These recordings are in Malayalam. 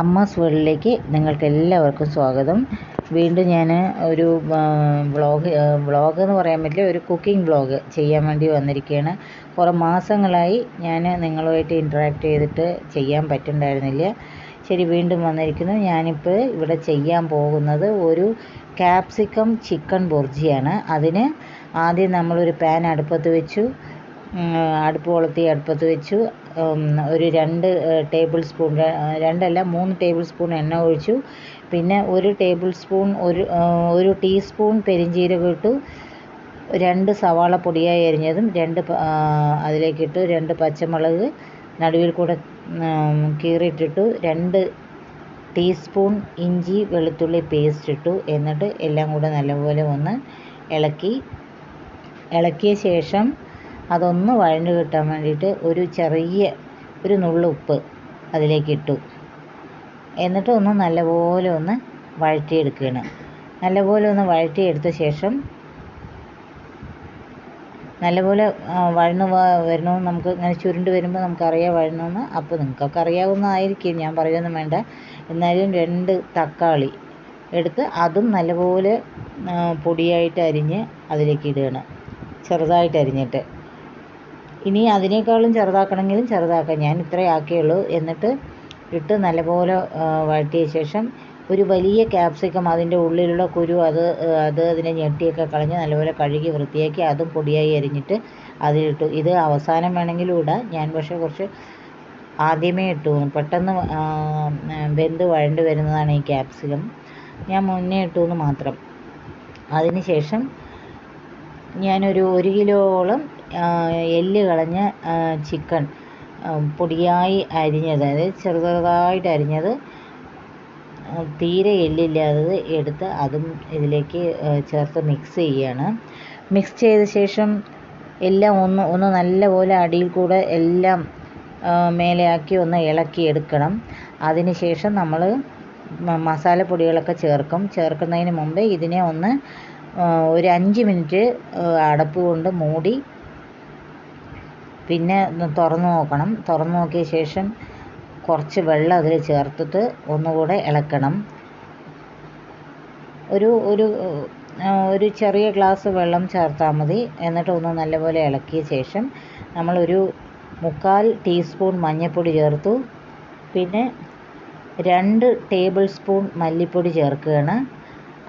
അമ്മാസ് വേൾഡിലേക്ക് നിങ്ങൾക്ക് എല്ലാവർക്കും സ്വാഗതം. വീണ്ടും ഞാൻ ഒരു വ്ളോഗ് വ്ളോഗ് എന്ന് പറയാൻ പറ്റില്ല ഒരു കുക്കിംഗ് വ്ളോഗ് ചെയ്യാൻ വേണ്ടി വന്നിരിക്കുകയാണ് കുറേ മാസങ്ങളായി ഞാൻ നിങ്ങളുമായിട്ട് ഇന്ററാക്ട് ചെയ്തിട്ട് ചെയ്യാൻ പറ്റുന്നുണ്ടായിരുന്നില്ല ശരി വീണ്ടും വന്നിരിക്കുന്നു. ഞാനിപ്പോൾ ഇവിടെ ചെയ്യാൻ പോകുന്നത് ഒരു ക്യാപ്സിക്കം ചിക്കൻ ബുർജിയാണ്. അതിന് ആദ്യം നമ്മളൊരു പാൻ അടുപ്പത്ത് വെച്ചു അടുപ്പ് കൊളുത്തി അടുപ്പത്ത് വെച്ചു. ഒരു രണ്ട് ടേബിൾ സ്പൂൺ രണ്ടല്ല മൂന്ന് ടേബിൾ സ്പൂൺ എണ്ണ ഒഴിച്ചു. പിന്നെ ഒരു ടേബിൾ സ്പൂൺ ഒരു ഒരു ടീസ്പൂൺ പെരിഞ്ജീരകം ഇട്ടു. രണ്ട് സവാള പൊടിയായി അരിഞ്ഞതും രണ്ട് അതിലേക്കിട്ടു രണ്ട് പച്ചമുളക് നടുവിൽ കൂടെ കീറിയിട്ടിട്ടു. രണ്ട് ടീസ്പൂൺ ഇഞ്ചി വെളുത്തുള്ളി പേസ്റ്റ് ഇട്ടു. എന്നിട്ട് എല്ലാം കൂടെ നല്ലപോലെ ഒന്ന് ഇളക്കി. ഇളക്കിയ ശേഷം അതൊന്ന് വഴണ്ട് കിട്ടാൻ വേണ്ടിയിട്ട് ഒരു ചെറിയ ഒരു നുള്ളു ഉപ്പ് അതിലേക്ക് ഇട്ടു. എന്നിട്ട് ഒന്ന് നല്ലപോലെ ഒന്ന് വഴറ്റിയെടുക്കുകയാണ്. നല്ലപോലെ ഒന്ന് വഴറ്റിയെടുത്ത ശേഷം നല്ലപോലെ വഴന്ന് വരണമെന്ന് നമുക്ക് ഇങ്ങനെ ചുരുണ്ട് വരുമ്പോൾ നമുക്കറിയാം വഴണമെന്ന്. അപ്പോൾ നിങ്ങൾക്കൊക്കെ അറിയാവുന്നതായിരിക്കും. ഞാൻ പറയുകയൊന്നും വേണ്ട. എന്നാലും രണ്ട് തക്കാളി എടുത്ത് അതും നല്ലപോലെ പൊടിയായിട്ട് അരിഞ്ഞ് അതിലേക്ക് ഇടുകയാണ്. ചെറുതായിട്ട് അരിഞ്ഞിട്ട്. ഇനി അതിനേക്കാളും ചെറുതാക്കണമെങ്കിലും ചെറുതാക്കാം. ഞാൻ ഇത്രയേ ആക്കിയുള്ളൂ. എന്നിട്ട് ഇട്ട് നല്ലപോലെ വഴറ്റിയ ശേഷം ഒരു വലിയ ക്യാപ്സിക്കം അതിന്റെ ഉള്ളിലുള്ള കുരു അത് അത് അതിനെ ഞെട്ടിയൊക്കെ കളഞ്ഞ് നല്ലപോലെ കഴുകി വൃത്തിയാക്കി അതും പൊടിയായി അരിഞ്ഞിട്ട് അതിലിട്ടു. ഇത് അവസാനം വേണമെങ്കിലും ഇടാം. ഞാൻ പക്ഷേ കുറച്ച് ആദ്യമേ ഇട്ടു. പെട്ടെന്ന് വെന്ത് വഴണ്ട് വരുന്നതാണ് ഈ ക്യാപ്സിക്കം. ഞാൻ മുന്നേ ഇട്ടു എന്ന് മാത്രം. അതിന് ശേഷം ഞാനൊരു ഒരു കിലോളം എല്ല് കളഞ്ഞ ചിക്കൻ പൊടിയായി അരിഞ്ഞത് അതായത് ചെറു ചെറുതായിട്ട് അരിഞ്ഞത് തീരെ എല്ലില്ലാത്തത് എടുത്ത് അതും ഇതിലേക്ക് ചേർത്ത് മിക്സ് ചെയ്യുകയാണ് മിക്സ് ചെയ്ത ശേഷം എല്ലാം ഒന്ന് ഒന്ന് നല്ലപോലെ അടിയിൽ കൂടെ എല്ലാം മേലെയാക്കി ഒന്ന് ഇളക്കി എടുക്കണം. അതിന് ശേഷം നമ്മൾ മസാലപ്പൊടികളൊക്കെ ചേർക്കും. ചേർക്കുന്നതിന് മുമ്പേ ഇതിനെ ഒന്ന് ഒരു അഞ്ച് മിനിറ്റ് അടപ്പ് കൊണ്ട് മൂടി പിന്നെ തുറന്ന് നോക്കണം. തുറന്ന് നോക്കിയ ശേഷം കുറച്ച് വെള്ളം അതിൽ ചേർത്തിട്ട് ഒന്നുകൂടെ ഇളക്കണം. ഒരു ഒരു ഒരു ചെറിയ ഗ്ലാസ് വെള്ളം ചേർത്താൽ മതി. എന്നിട്ട് ഒന്ന് നല്ലപോലെ ഇളക്കിയ ശേഷം നമ്മളൊരു മുക്കാൽ ടീസ്പൂൺ മഞ്ഞൾപ്പൊടി ചേർത്തു. പിന്നെ രണ്ട് ടേബിൾ സ്പൂൺ മല്ലിപ്പൊടി ചേർക്കുകയാണ്.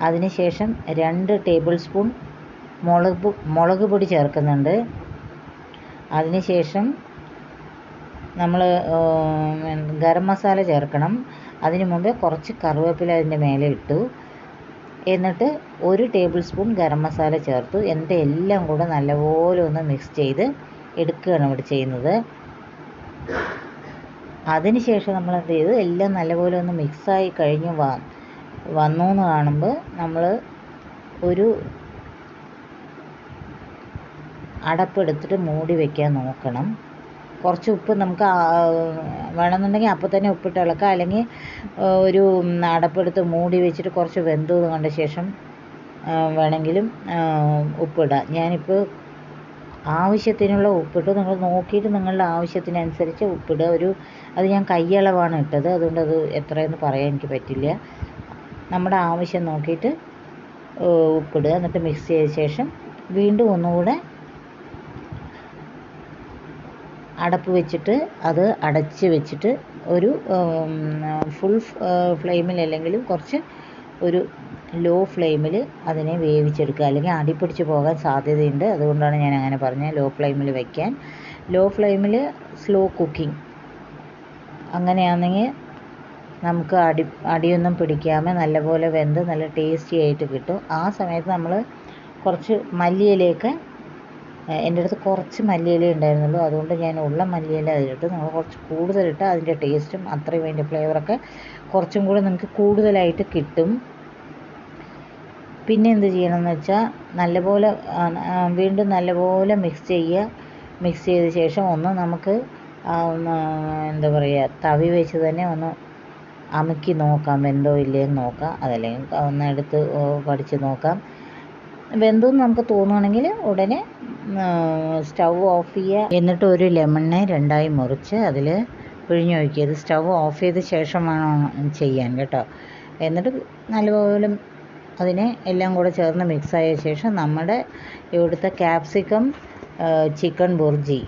അതിനുശേഷം രണ്ട് ടേബിൾ സ്പൂൺ മുളക് മുളക് പൊടി ചേർക്കുന്നുണ്ട്. അതിനുശേഷം നമ്മൾ ഗരം മസാല ചേർക്കണം. അതിന് മുമ്പേ കുറച്ച് കറിവേപ്പില അതിന്റെ മേലെ ഇട്ടു. എന്നിട്ട് ഒരു ടേബിൾ സ്പൂൺ ഗരം മസാല ചേർത്തു. എന്നിട്ട് എല്ലാം കൂടെ നല്ലപോലെ ഒന്ന് മിക്സ് ചെയ്ത് എടുക്കുകയാണ് ഇവിടെ ചെയ്യുന്നത്. അതിനുശേഷം നമ്മൾ എന്ത് ചെയ്തു? എല്ലാം നല്ലപോലെ ഒന്ന് മിക്സായി കഴിഞ്ഞ് വന്നു എന്ന് കാണുമ്പോൾ നമ്മൾ ഒരു അടപ്പെടുത്തിട്ട് മൂടി വെക്കാൻ നോക്കണം. കുറച്ച് ഉപ്പ് നമുക്ക് വേണമെന്നുണ്ടെങ്കിൽ അപ്പോൾ തന്നെ ഉപ്പിട്ട് ഇളക്കാം അല്ലെങ്കിൽ ഒരു അടപ്പെടുത്ത് മൂടി വെച്ചിട്ട് കുറച്ച് വെന്തു കണ്ട ശേഷം വേണമെങ്കിലും ഉപ്പിടാം. ഞാനിപ്പോൾ ആവശ്യത്തിനുള്ള ഉപ്പിട്ട് നിങ്ങൾ നോക്കിയിട്ട് നിങ്ങളുടെ ആവശ്യത്തിനനുസരിച്ച് ഉപ്പിടുക. ഒരു അത് ഞാൻ കൈയളവാണ് ഇട്ടത്. അതുകൊണ്ട് അത് എത്രയെന്ന് പറയാൻ എനിക്ക് പറ്റില്ല. നമ്മുടെ ആവശ്യം നോക്കിയിട്ട് ഉപ്പിടുക. എന്നിട്ട് മിക്സ് ചെയ്ത ശേഷം വീണ്ടും ഒന്നുകൂടെ അടപ്പ് വെച്ചിട്ട് അത് അടച്ച് വെച്ചിട്ട് ഒരു ഫുൾ ഫ്ലെയിമിൽ അല്ലെങ്കിലും കുറച്ച് ഒരു ലോ ഫ്ലെയിമിൽ അതിനെ വേവിച്ചെടുക്കുക. അല്ലെങ്കിൽ അടിപ്പിടിച്ച് പോകാൻ സാധ്യതയുണ്ട്. അതുകൊണ്ടാണ് ഞാൻ അങ്ങനെ പറഞ്ഞത്. ലോ ഫ്ലെയിമിൽ വയ്ക്കാൻ ലോ ഫ്ലെയിമിൽ സ്ലോ കുക്കിംഗ് അങ്ങനെയാണെങ്കിൽ നമുക്ക് അടി അടിയൊന്നും പിടിക്കാമെ നല്ലപോലെ വെന്ത് നല്ല ടേസ്റ്റി ആയിട്ട് കിട്ടും. ആ സമയത്ത് നമ്മൾ കുറച്ച് മല്ലിയിലയൊക്കെ എന്റെ അടുത്ത് കുറച്ച് മല്ലിയില ഉണ്ടായിരുന്നുള്ളൂ. അതുകൊണ്ട് ഞാൻ ഉള്ള മല്ലിയില അതിലിട്ട് നമ്മൾ കുറച്ച് കൂടുതലിട്ട് അതിന്റെ ടേസ്റ്റും അത്രയും അതിന്റെ ഫ്ലേവറൊക്കെ കുറച്ചും കൂടെ നമുക്ക് കൂടുതലായിട്ട് കിട്ടും. പിന്നെ എന്ത് ചെയ്യണമെന്ന് വെച്ചാൽ നല്ലപോലെ വീണ്ടും നല്ലപോലെ മിക്സ് ചെയ്യുക. മിക്സ് ചെയ്ത ശേഷം ഒന്ന് നമുക്ക് എന്താ പറയുക തവി വെച്ച് തന്നെ ഒന്ന് അമുക്കി നോക്കാം. വെന്തോ ഇല്ലയെന്ന് നോക്കാം. അതല്ലെങ്കിൽ ഒന്ന് എടുത്ത് പഠിച്ച് നോക്കാം. വെന്തു എന്ന് നമുക്ക് തോന്നുകയാണെങ്കിൽ ഉടനെ സ്റ്റൗ ഓഫ് ചെയ്യുക. എന്നിട്ട് ഒരു ലെമണിനെ രണ്ടായി മുറിച്ച് അതിൽ പിഴിഞ്ഞൊഴിക്കുക ഇത് സ്റ്റൗ ഓഫ് ചെയ്ത ശേഷം വേണം ചെയ്യാൻ കേട്ടോ. എന്നിട്ട് നല്ലപോലെ അതിനെ എല്ലാം കൂടെ ചേർന്ന് മിക്സായ ശേഷം നമ്മുടെ ഇവിടുത്തെ ക്യാപ്സിക്കം ചിക്കൻ ബുർജി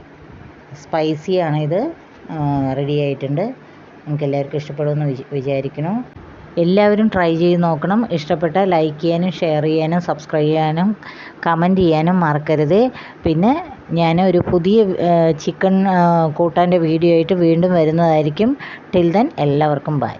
സ്പൈസിയാണ് ഇത് റെഡി ആയിട്ടുണ്ട്. നമുക്ക് എല്ലാവർക്കും ഇഷ്ടപ്പെടുമെന്ന് വിചാരിക്കണം എല്ലാവരും ട്രൈ ചെയ്ത് നോക്കണം. ഇഷ്ടപ്പെട്ട ലൈക്ക് ചെയ്യാനും ഷെയർ ചെയ്യാനും സബ്സ്ക്രൈബ് ചെയ്യാനും കമന്റ് ചെയ്യാനും മറക്കരുത്. പിന്നെ ഞാൻ ഒരു പുതിയ ചിക്കൻ കൂട്ടാന്റെ വീഡിയോ ആയിട്ട് വീണ്ടും വരുന്നതായിരിക്കും. ടിൽ ദെൻ എല്ലാവർക്കും ബൈ